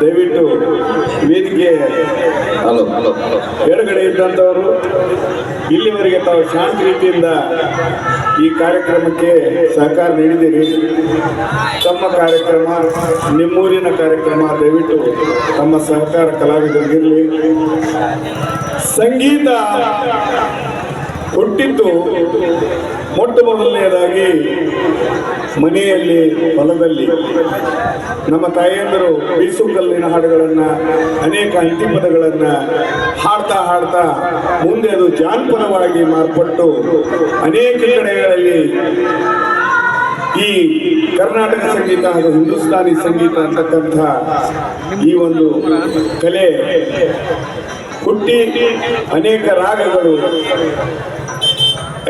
ದಯವಿಟ್ಟು ವೇದಿಕೆ hello hello hello. ಎಡಗಡೆ ಇದ್ದಂಥವರು ಇಲ್ಲಿವರೆಗೆ ತಾವು ಶಾಂತಿ ರೀತಿಯಿಂದ ಈ ಕಾರ್ಯಕ್ರಮಕ್ಕೆ ಸಹಕಾರ ನೀಡಿದ್ದೀರಿ. ತಮ್ಮ ಕಾರ್ಯಕ್ರಮ ನಿಮ್ಮೂರಿನ ಕಾರ್ಯಕ್ರಮ ದಯವಿಟ್ಟು ತಮ್ಮ ಸಹಕಾರ ಕಲಾವಿದರಿಗಿರಲಿ. ಸಂಗೀತ ಹುಟ್ಟಿದ್ದು ಮೊಟ್ಟ ಮೊದಲನೆಯದಾಗಿ ಮನೆಯಲ್ಲಿ ಹೊಲದಲ್ಲಿ. ನಮ್ಮ ತಾಯಂದರು ಬೀಸುಕಲ್ಲಿನ ಹಾಡುಗಳನ್ನು, ಅನೇಕ ಅಂತಿಮದಗಳನ್ನು ಹಾಡ್ತಾ ಹಾಡ್ತಾ ಮುಂದೆ ಅದು ಜಾನಪದವಾಗಿ ಮಾರ್ಪಟ್ಟು ಅನೇಕ ಕಡೆಗಳಲ್ಲಿ ಈ ಕರ್ನಾಟಕ ಸಂಗೀತ ಹಾಗೂ ಹಿಂದೂಸ್ತಾನಿ ಸಂಗೀತ ಅಂತಕ್ಕಂಥ ಈ ಒಂದು ಕಲೆ ಹುಟ್ಟಿ ಅನೇಕ ರಾಗಗಳು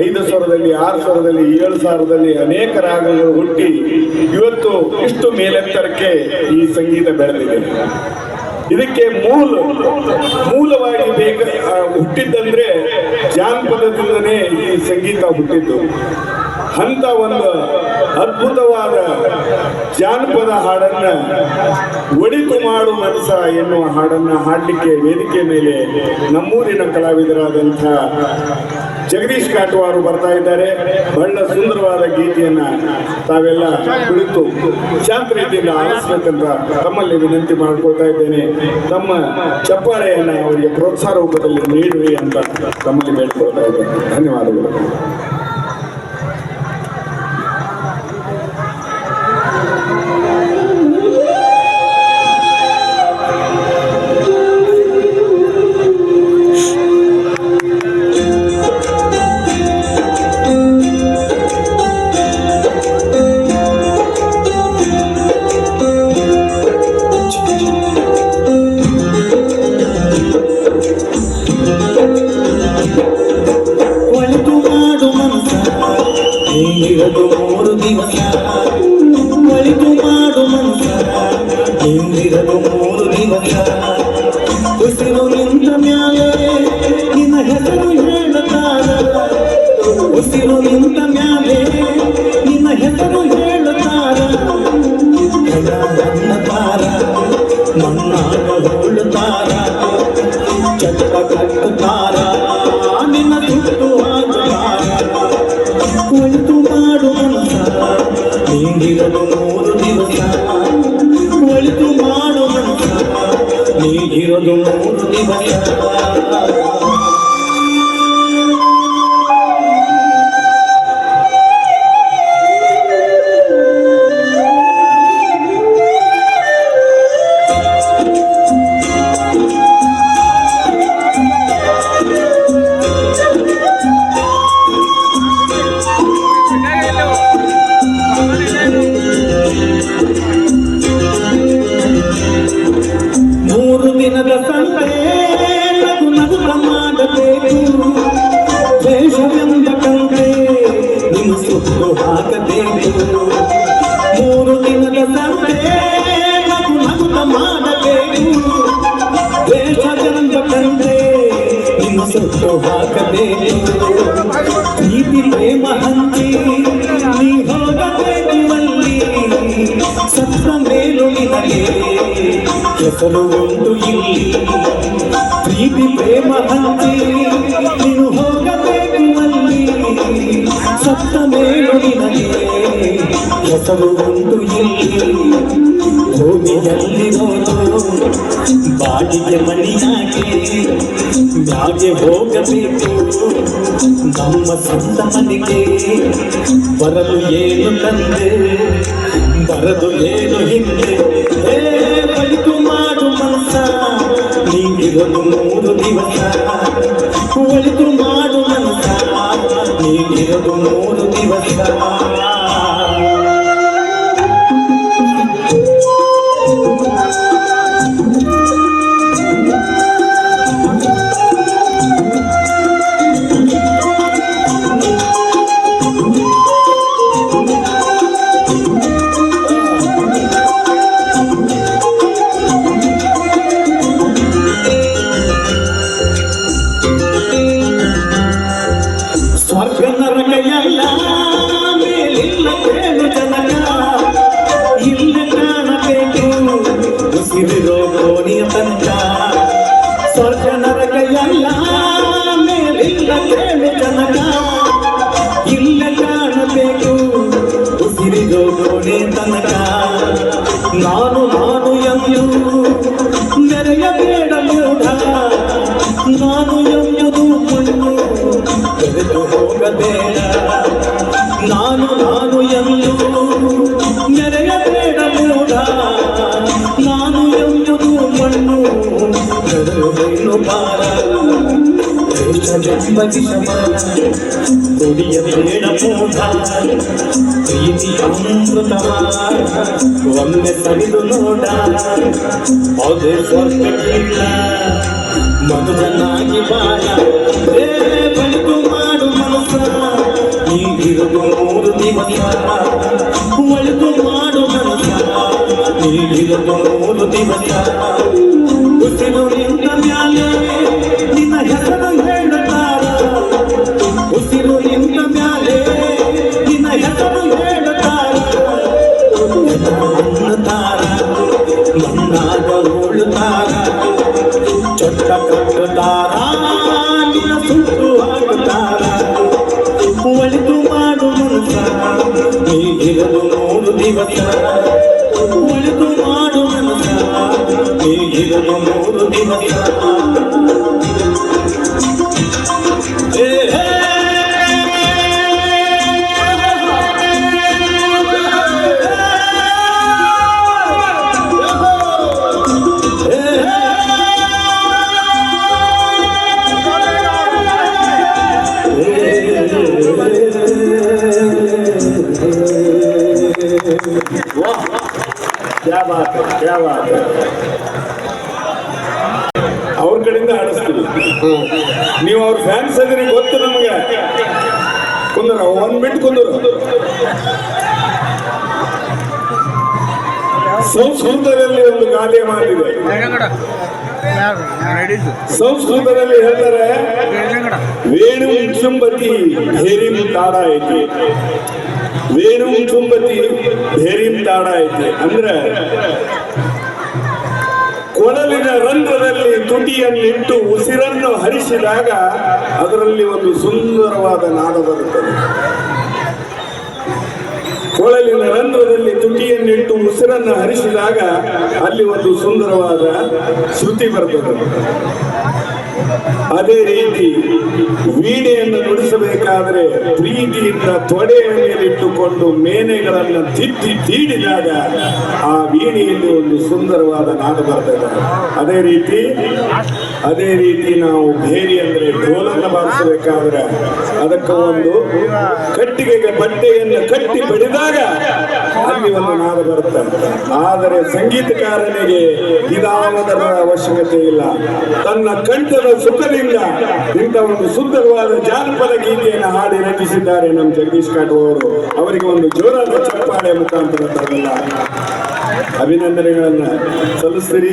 ಐದು ಸಾವಿರದಲ್ಲಿ, ಆರು ಸಾವಿರದಲ್ಲಿ, ಏಳು ಸಾವಿರದಲ್ಲಿ ಅನೇಕ ರಾಗಗಳು ಹುಟ್ಟಿ ಇವತ್ತು ಇಷ್ಟು ಮೇಲೆತ್ತರಕ್ಕೆ ಈ ಸಂಗೀತ ಬೆಳೆದಿದೆ. ಇದಕ್ಕೆ ಮೂಲ, ಮೂಲವಾಗಿ ಬೇಕ ಹುಟ್ಟಿದ್ದಂದ್ರೆ ಜಾನಪದದಿಂದನೇ ಈ ಸಂಗೀತ ಹುಟ್ಟಿದ್ದು. ಅಂತ ಒಂದು ಅದ್ಭುತವಾದ ಜಾನಪದ ಹಾಡನ್ನ ಒಡಿತು ಮಾಡು ಮನಸ ಎನ್ನುವ ಹಾಡನ್ನ ಹಾಡಲಿಕ್ಕೆ ವೇದಿಕೆ ಮೇಲೆ ನಮ್ಮೂರಿನ ಕಲಾವಿದರಾದಂಥ ಜಗದೀಶ್ ಕಾಟವಾರು ಬರ್ತಾ ಇದ್ದಾರೆ. ಬಹಳ ಸುಂದರವಾದ ಗೀತೆಯನ್ನ ತಾವೆಲ್ಲ ಕುಳಿತು ಶಾಂತ ರೀತಿಯಿಂದ ತಮ್ಮಲ್ಲಿ ವಿನಂತಿ ಮಾಡ್ಕೊಳ್ತಾ ಇದ್ದೇನೆ. ತಮ್ಮ ಚಪ್ಪಾಳೆಯನ್ನ ಅವರಿಗೆ ಪ್ರೋತ್ಸಾಹ ರೂಪದಲ್ಲಿ ನೀಡ್ರಿ ಅಂತ ತಮ್ಮಲ್ಲಿ ಬೇಡ್ಕೊಳ್ತಾ ಇದ್ದೇನೆ. ಧನ್ಯವಾದಗಳು. ಮೂರು ದಿವಸ ಉಸಿರು ಹಾಕಬೇಕು ಮೂರು ದಿನದ ಸಂತೆ ನಗು ನಗುತ್ತ ಮಾಡಬೇಕು ದ್ವೇಷವೆಂಬ ಕಂತೆ ನಿಮ್ಮ ಸುತ್ತು ಹಾಕಬೇಕು ಪ್ರೀತಿ ಪ್ರೇಮ ಹಂಚಿ ನೀ ಹೋಗಬೇಕು ಅಲ್ಲಿ ಸತ್ತ ಮೇಲು ನಿನಗೆ ಹೆಸರು ಉಂಟು ಇಲ್ಲಿ ಪ್ರೀತಿ ಪ್ರೇಮ ಹಂಚಿ ನೀನು ಹೋಗಬೇಕು ಅಲ್ಲಿ ಸತ್ತ ಮೇಲು ನಿನಗೆ ಹೆಸರು ಉಂಟು ಇಲ್ಲಿ ಭೂಮಿಯಲ್ಲಿ ಹೋದು ಬಾಡಿಗೆ ಮಣಿಯಾಗಿ ಮ್ಯಾಗೆ ಹೋಗಬೇಕು ನಮ್ಮ ಸ್ವಂತ ಮನೆಗೆ ಬರಲು ಏನು ತಂದೆ ಬರದು ಏನು ಹಿಂದೆ ಏ ಬಳಿತು ಮಾಡು ಮನಸ ನೀಗಿರಲು ಮೂರು ದಿವಸ ಒಳಿತು ಮಾಡು ಮನಸ ನೀಗಿರಲು ಮೂರು ಕೊನೆ ತನಕ ನಾನು ನಾನು ಎಂದು ಮೆರೆಯಬೇಡ ಮೂಢ ನಾನು ಎಂಬುದು ಮಣ್ಣು ಬೆರೆತು ಹೋಗಬೇಡ. ನಾನು ನಾನು ಎಂದು ಮೆರೆಯಬೇಡ ಮೂಢ ನಾನು ಎಂಬುದು ಮಣ್ಣು ಬೆರೆಯುವೆನು ಬಾರ ಮೂಢ ಪ್ರೀತಿ ಅಮೃತವ ಒಮ್ಮೆ ಸವಿದು ನೋಡ ಅದೇ ಸ್ವರ್ಗಕ್ಕಿಲ್ಲ ಮನುಜನಾಗಿ ಬಾಳ ಬದುಕು ಮಾಡು ಮನಸ್ಸ ಈಗಿರುವ ಮೂರು ದಿವಸ ಒಳಿತು ಮಾಡು ಮನಸ್ಸ ಈಗಿರುವ ಮೂರು ದಿವಸ ಉಸಿರು ನಿಂತ ಮ್ಯಾಲೆ ಚೊಟ್ಟ ಕಟ್ಟುತ್ತಾರ ನಿನ್ನ ಸುಟ್ಟು ಹಾಕುತ್ತಾರ ಒಳಿತು ಮಾಡು ಮನಸ್ಸ ಹೀಗಿರಲು ಮೂರು ದಿವಸ. ಒಳಿತು ಮಾಡು ಮನಸ್ಸ. ನೀಗಿರದು ಬಾತ್ ಕ್ಯಾ ಬಾತ್ ಅವ್ರ ಕಡೆಯಿಂದ ಆಡಿಸ್ತೀವಿ. ನೀವು ಅವ್ರ ಫ್ಯಾನ್ಸ್ ಅದ್ರಿ ಗೊತ್ತು ನಮಗೆ. ಕುಂದ್ರ ಒಂದ್ ಮಿನಿಟ್ ಕುಂದರು. ಸಂಸ್ಕೃತದಲ್ಲಿ ಒಂದು ಗಾದೆ ಮಾಡಿದೆ ಸಂಸ್ಕೃತದಲ್ಲಿ ಹೇಳ್ತಾರೆ ವೇಣು ಇಂಚುಂಬತಿ ಧೇರಿಂ ತಾಡ ಐತಿ ವೇಣು ಚುಂಬತಿ ಧೇರಿಂ ತಾಡ ಐತೆ ಅಂದ್ರೆ ಕೊಳಲಿನ ರಂಧ್ರದಲ್ಲಿ ತುಟಿಯನ್ನಿಟ್ಟು ಉಸಿರನ್ನು ಹರಿಸಿದಾಗ ಅದರಲ್ಲಿ ಒಂದು ಸುಂದರವಾದ ನಾದ ಬರುತ್ತದೆ. ಕೊಳಲಿನ ರಂಧ್ರದಲ್ಲಿ ತುಟಿಯನ್ನಿಟ್ಟು ಉಸಿರನ್ನು ಹರಿಸಿದಾಗ ಅಲ್ಲಿ ಒಂದು ಸುಂದರವಾದ ಶ್ರುತಿ ಬರ್ತದೆ. ಅದೇ ರೀತಿ ವೀಣೆಯನ್ನು ನುಡಿಸಬೇಕಾದರೆ ಪ್ರೀತಿಯಿಂದ ತೊಡೆಯ ಮೇಲಿಟ್ಟುಕೊಂಡು ಮೇನೆಗಳನ್ನು ತಿದ್ದಿ ತೀಡಿದಾಗ ಆ ವೀಣೆಯಲ್ಲಿ ಒಂದು ಸುಂದರವಾದ ನಾದ ಬರ್ತದೆ. ಅದೇ ರೀತಿ ಅದೇ ರೀತಿ ನಾವು ಭೇರಿ ಅಂದ್ರೆ ಢೋಲನ್ನು ಬಾರಿಸಬೇಕಾದ್ರೆ ಅದಕ್ಕೆ ಒಂದು ಕಟ್ಟಿಗೆಗೆ ಬಟ್ಟೆಯನ್ನು ಕಟ್ಟಿ ಬಡಿದಾಗ ಅಲ್ಲಿ ಒಂದು ನಾದ ಬರುತ್ತದೆ ಆದರೆ ಸಂಗೀತಕಾರನಿಗೆ ಇದಾವದರ ಅವಶ್ಯಕತೆ ಇಲ್ಲ. ತನ್ನ ಕಂಠದ ಸುಖದಿಂದ ಇಂಥ ಒಂದು ಸುಂದರವಾದ ಜಾನಪದ ಗೀತೆಯನ್ನು ಹಾಡಿ ರಚಿಸಿದ್ದಾರೆ ನಮ್ಮ ಜಗದೀಶ್ ಕಾಟು ಅವರು. ಅವರಿಗೆ ಒಂದು ಜೋರಾದ ಚಪ್ಪಾಳೆ ಮುಖಾಂತರ ಅಭಿನಂದನೆಗಳನ್ನ ಸಲ್ಲಿಸ್ತೀರಿ.